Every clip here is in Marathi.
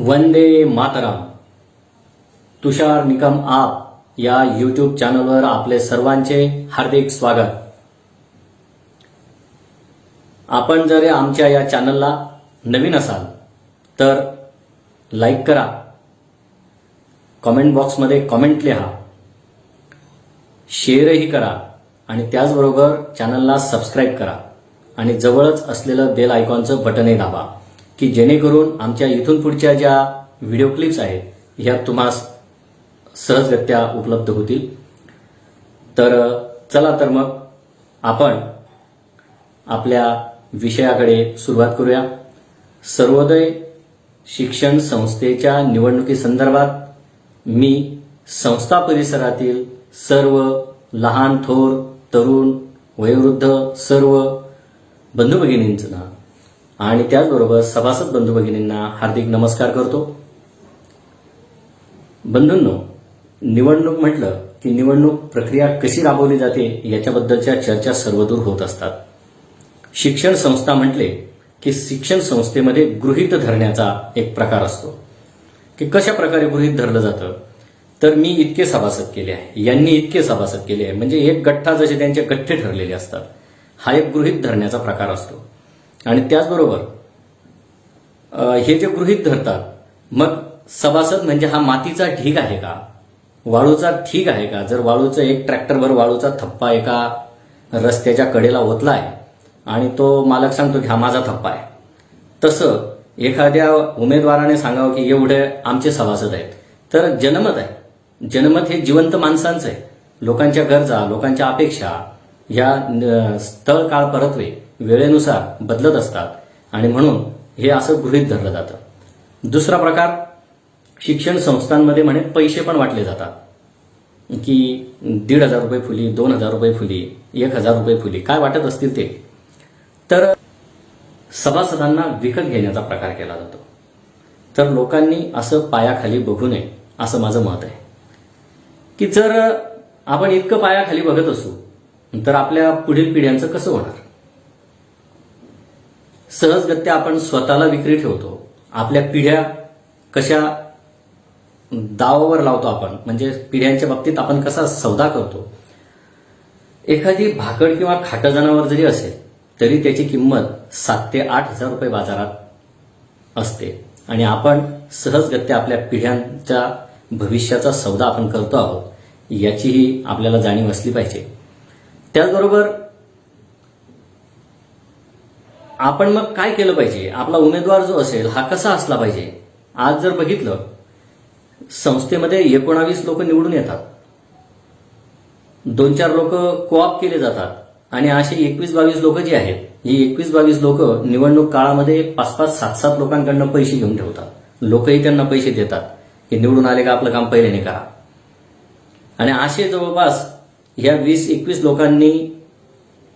वंदे मातराम. तुषार निकम आप या यूट्यूब चॅनलवर आपले सर्वांचे हार्दिक स्वागत. आपण जर आमच्या या चॅनलला नवीन असाल तर लाईक करा. कॉमेंट बॉक्समध्ये कॉमेंट लिहा. शेअरही करा आणि त्याचबरोबर चॅनलला सबस्क्राईब करा आणि जवळच असलेलं बेल आयकॉनचं बटनही दाबा. की जेणेकरून आमच्या इथून पुढच्या ज्या व्हिडिओ क्लिप्स आहेत ह्या तुम्हास सहजगत्या उपलब्ध होतील. तर चला तर मग आपण आपल्या विषयाकडे सुरुवात करूया. सर्वोदय शिक्षण संस्थेच्या निवडणुकीसंदर्भात मी संस्था परिसरातील सर्व लहान थोर तरुण वयोवृद्ध सर्व बंधू ना आणि त्याचबरोबर सभासद बंधू भगिनींना हार्दिक नमस्कार करतो. बंधूंनो निवडणूक म्हटलं की निवडणूक प्रक्रिया कशी राबवली जाते याच्याबद्दलच्या चर्चा सर्वदूर होत असतात. शिक्षण संस्था म्हटले की शिक्षण संस्थेमध्ये गृहीत धरण्याचा एक प्रकार असतो. की कशा प्रकारे गृहीत धरलं जातं? तर मी इतके सभासद केले आहे. यांनी इतके सभासद केले आहे. म्हणजे एक गठ्ठा जसे त्यांचे गठ्ठे ठरलेले असतात. हा एक गृहीत धरण्याचा प्रकार असतो. आणि त्याचबरोबर हे जे गृहित धरतात मग सभासद म्हणजे हा मातीचा ढीग आहे का? वाळूचा ठीक आहे का? जर वाळूचं एक ट्रॅक्टरभर वाळूचा थप्पा एका रस्त्याच्या कडेला ओतला आहे आणि तो मालक सांगतो की हा माझा थप्पा आहे. तसं एखाद्या उमेदवाराने सांगावं की एवढे आमचे सभासद आहेत. तर जनमत आहे. जनमत हे जिवंत माणसांचं आहे. लोकांच्या गरजा लोकांच्या अपेक्षा या स्थळ काळ परतवे. वेळेनुसार बदलत असतात आणि म्हणून हे असं गृहीत धरलं जातं. दुसरा प्रकार शिक्षण संस्थांमध्ये म्हणे पैसे पण वाटले जातात. की दीड हजार रुपये फुली दोन हजार रुपये फुली एक हजार रुपये फुली काय वाटत असतील ते? तर सभासदांना विकत घेण्याचा प्रकार केला जातो. तर लोकांनी असं पायाखाली बघू नये असं माझं मत आहे. की जर आपण इतकं पायाखाली बघत असू तर आपल्या पुढील पिढ्यांचं कसं होणार? सहजगत्या आपण स्वतःला विक्री ठेवतो. आपल्या पिढ्या कशा दावावर लावतो आपण म्हणजे पिढ्यांच्या बाबतीत आपण कसा सौदा करतो. एखादी भाकड किंवा खाटं जनावर जरी असेल तरी त्याची किंमत सात ते आठ हजार रुपये बाजारात असते. आणि आपण सहजगत्या आपल्या पिढ्यांच्या भविष्याचा सौदा आपण करतो आहोत याचीही आपल्याला जाणीव असली पाहिजे. त्याचबरोबर आपण मग काय केलं पाहिजे? आपला उमेदवार जो असेल हा कसा असला पाहिजे? आज जर बघितलं संस्थेमध्ये एकोणावीस लोक निवडून येतात. दोन चार लोक कोऑप केले जातात. आणि असे एकवीस बावीस लोक जे आहेत ही एकवीस बावीस लोक निवडणूक काळामध्ये पाच पाच सात सात लोकांकडनं पैसे घेऊन ठेवतात. लोकही त्यांना पैसे देतात की निवडून आले का आपलं काम पहिल्याने करा. आणि असे जवळपास ह्या वीस एकवीस लोकांनी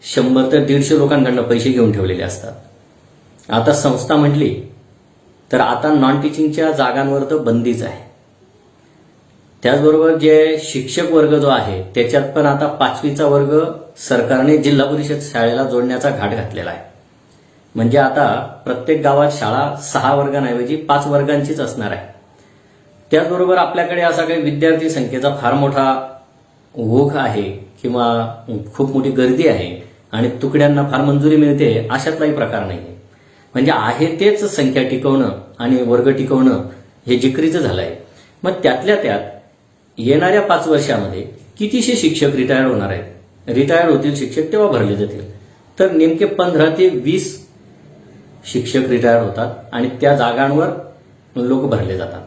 शंभर ते दीडशे लोकांकडनं पैसे घेऊन ठेवलेले असतात. आता संस्था म्हटली तर आता नॉन टीचिंगच्या जागांवर तर बंदीच आहे. त्याचबरोबर जे शिक्षक वर्ग जो आहे त्याच्यात पण आता पाचवीचा वर्ग सरकारने जिल्हा परिषद शाळेला जोडण्याचा घाट घातलेला आहे. म्हणजे आता प्रत्येक गावात शाळा सहा वर्गांऐवजी पाच वर्गांचीच असणार आहे. त्याचबरोबर आपल्याकडे असा काही विद्यार्थी संख्येचा फार मोठा ओघ आहे किंवा खूप मोठी गर्दी आहे आणि तुकड्यांना फार मंजुरी मिळते अशातलाही प्रकार नाही म्हणजे आहे तेच संख्या टिकवणं आणि वर्ग टिकवणं हे जिकरीचं झालं आहे मग त्यातल्या त्यात येणाऱ्या पाच वर्षामध्ये कितीशे शिक्षक रिटायर होणार आहेत? रिटायर होतील शिक्षक तेव्हा भरले जातील. तर नेमके पंधरा ते वीस शिक्षक रिटायर होतात आणि त्या जागांवर लोक भरले जातात.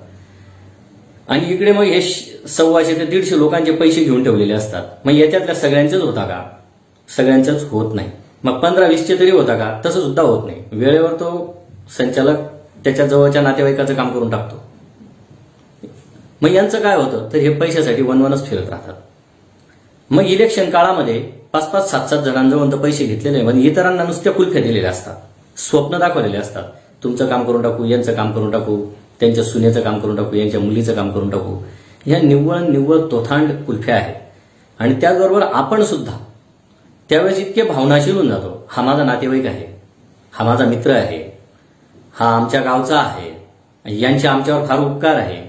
आणि इकडे मग हे श- सव्वाशे ते दीडशे लोकांचे पैसे घेऊन ठेवलेले असतात. मग याच्यातल्या सगळ्यांचेच होता का? सगळ्यांच्याच होत नाही. मग पंधरा वीसचे तरी होता का? तसं सुद्धा होत नाही. वेळेवर तो संचालक त्याच्या जवळच्या नातेवाईकाचं काम करून टाकतो. मग यांचं काय होतं? तर हे पैशासाठी वनवनच फिरत राहतात. मग इलेक्शन काळामध्ये पाच पाच सात सात जणांजवळ तर पैसे घेतलेले पण इतरांना नुसत्या कुल्फ्या दिलेल्या असतात. स्वप्न दाखवलेले असतात. तुमचं काम करून टाकू यांचं काम करून टाकू त्यांच्या सुनेचं काम करून टाकू यांच्या मुलीचं काम करून टाकू. ह्या निव्वळ निव्वळ तोथांड कुल्फ्या आहेत. आणि त्याचबरोबर आपण सुद्धा त्यावेळेस इतके भावनाशील होऊन जातो. हा माझा नातेवाईक आहे. हा माझा मित्र आहे. हा आमच्या गावचा आहे. यांचे आमच्यावर फार उपकार आहे.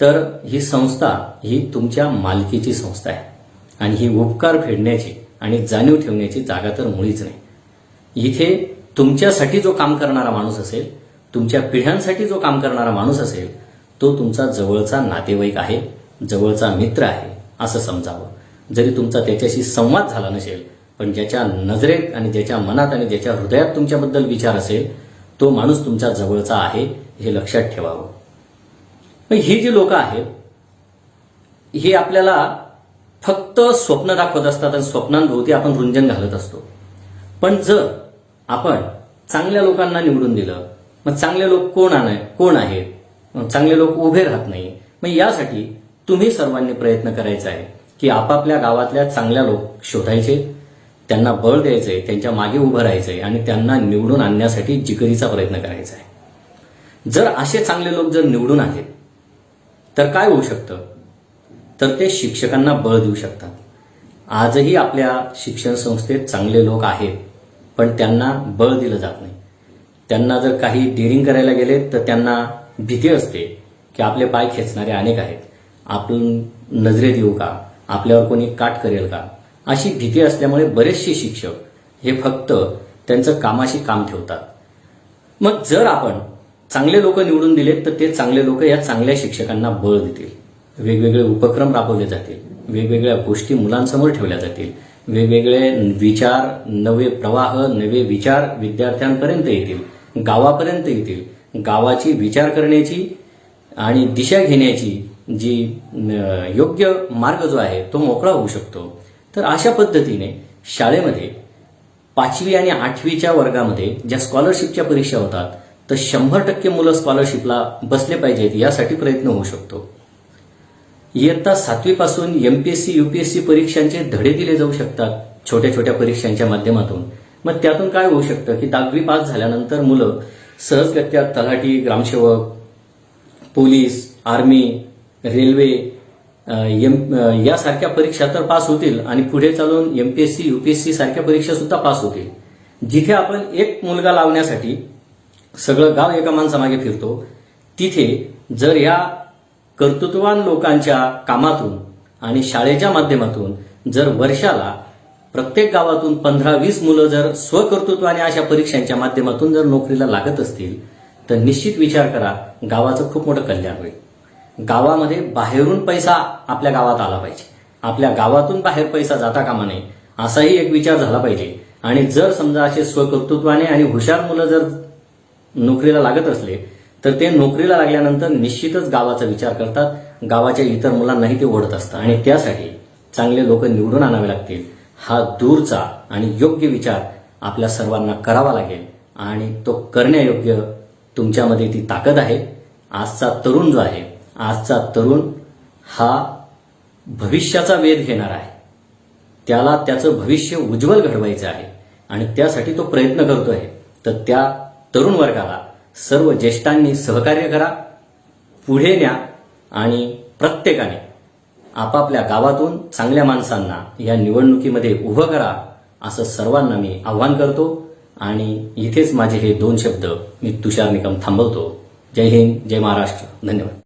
तर ही संस्था ही तुमच्या मालकीची संस्था आहे. आणि ही उपकार फेडण्याची आणि जाणीव ठेवण्याची जागा तर मुळीच नाही. इथे तुमच्यासाठी जो काम करणारा माणूस असेल तुमच्या पिढ्यांसाठी जो काम करणारा माणूस असेल तो तुमचा जवळचा नातेवाईक आहे जवळचा मित्र आहे असं समजावं. जरी तुमचा त्याच्याशी संवाद झाला नसेल पण ज्याच्या नजरेत आणि ज्याच्या मनात आणि ज्याच्या हृदयात तुमच्याबद्दल विचार असेल तो माणूस तुमच्या जवळचा आहे हे लक्षात ठेवावं. मग ही जी लोक आहेत ही आपल्याला फक्त स्वप्न दाखवत असतात आणि स्वप्नांभोवती आपण रुंजन घालत असतो. पण जर आपण चांगल्या लोकांना निवडून दिलं मग चांगले लोक कोण आहे कोण आहेत? मग चांगले लोक उभे राहत नाही. मग यासाठी तुम्ही सर्वांनी प्रयत्न करायचा आहे. की आपापल्या गावातल्या चांगल्या लोक शोधायचे त्यांना बळ द्यायचंय त्यांच्या मागे उभं राहायचंय आणि त्यांना निवडून आणण्यासाठी जिकरीचा प्रयत्न करायचा आहे. जर असे चांगले लोक जर निवडून आले तर काय होऊ शकतं? तर ते शिक्षकांना बळ देऊ शकतात. आजही आपल्या शिक्षण संस्थेत चांगले लोक आहेत पण त्यांना बळ दिलं जात नाही. त्यांना जर काही डेअरिंग करायला गेले तर त्यांना भीती असते की आपले पाय खेचणारे अनेक आहेत. आपण नजरेत येऊ का? आपल्यावर कोणी काट करेल का? अशी भीती असल्यामुळे बरेचसे शिक्षक हे फक्त त्यांचं कामाशी काम ठेवतात. मग जर आपण चांगले लोक निवडून दिले तर ते चांगले लोक या चांगल्या शिक्षकांना बळ देतील. वेगवेगळे उपक्रम राबवले जातील. वेगवेगळ्या गोष्टी मुलांसमोर ठेवल्या जातील. वेगवेगळे विचार नवे प्रवाह नवे विचार विद्यार्थ्यांपर्यंत येतील. गावापर्यंत येतील. गावाची विचार करण्याची आणि दिशा घेण्याची जी योग्य मार्ग जो आहे तो मोकळा होऊ शकतो. तर अशा पद्धतीने शाळेमध्ये पाचवी आणि आठवीच्या वर्गामध्ये ज्या स्कॉलरशिपच्या परीक्षा होतात तर शंभर टक्के मुलं स्कॉलरशिपला बसले पाहिजेत यासाठी प्रयत्न होऊ शकतो. इयत्ता सातवीपासून M P S C UPSC परीक्षांचे धडे दिले जाऊ शकतात छोट्या छोट्या परीक्षांच्या माध्यमातून. मग त्यातून काय होऊ शकतं की दहावी पास झाल्यानंतर मुलं सहजगत्या तलाठी ग्रामसेवक पोलीस आर्मी रेल्वे एम यासारख्या परीक्षा तर पास होतील आणि पुढे चालून एमपीएससी युपीएससी सारख्या परीक्षा सुद्धा पास होतील. जिथे आपण एक मुलगा लावण्यासाठी सगळं गाव एका माणसामागे फिरतो तिथे जर या कर्तृत्ववान लोकांच्या कामातून आणि शाळेच्या माध्यमातून जर वर्षाला प्रत्येक गावातून पंधरा वीस मुलं जर स्वकर्तृत्वाने अशा परीक्षांच्या माध्यमातून जर नोकरीला लागत असतील तर निश्चित विचार करा गावाचं खूप मोठं कल्याण होईल. गावामध्ये बाहेरून पैसा आपल्या गावात आला पाहिजे. आपल्या गावातून बाहेर पैसा जाता कामा नये असाही एक विचार झाला पाहिजे. आणि जर समजा असे स्वकर्तृत्वाने आणि हुशार मुलं जर नोकरीला लागत असले तर ते नोकरीला लागल्यानंतर निश्चितच गावाचा विचार करतात. गावाच्या इतर मुलांनाही ते ओढत असतं आणि त्यासाठी चांगले लोक निवडून आणावे लागतील. हा दूरचा आणि योग्य विचार आपल्या सर्वांना करावा लागेल. आणि तो करण्यायोग्य तुमच्यामध्ये ती ताकद आहे. आजचा तरुण जो आहे आजचा तरुण हा भविष्याचा वेध घेणार आहे. त्याला त्याचं भविष्य उज्ज्वल घडवायचं आहे आणि त्यासाठी तो प्रयत्न करतो आहे तर त्या तरुण वर्गाला सर्व ज्येष्ठांनी सहकार्य करा पुढे न्या आणि प्रत्येकाने आपापल्या गावातून चांगल्या माणसांना या निवडणुकीमध्ये उभं करा असं सर्वांना मी आव्हान करतो. आणि इथेच माझे हे दोन शब्द मी तुषार निकम थांबवतो. जय हिंद जय महाराष्ट्र. धन्यवाद.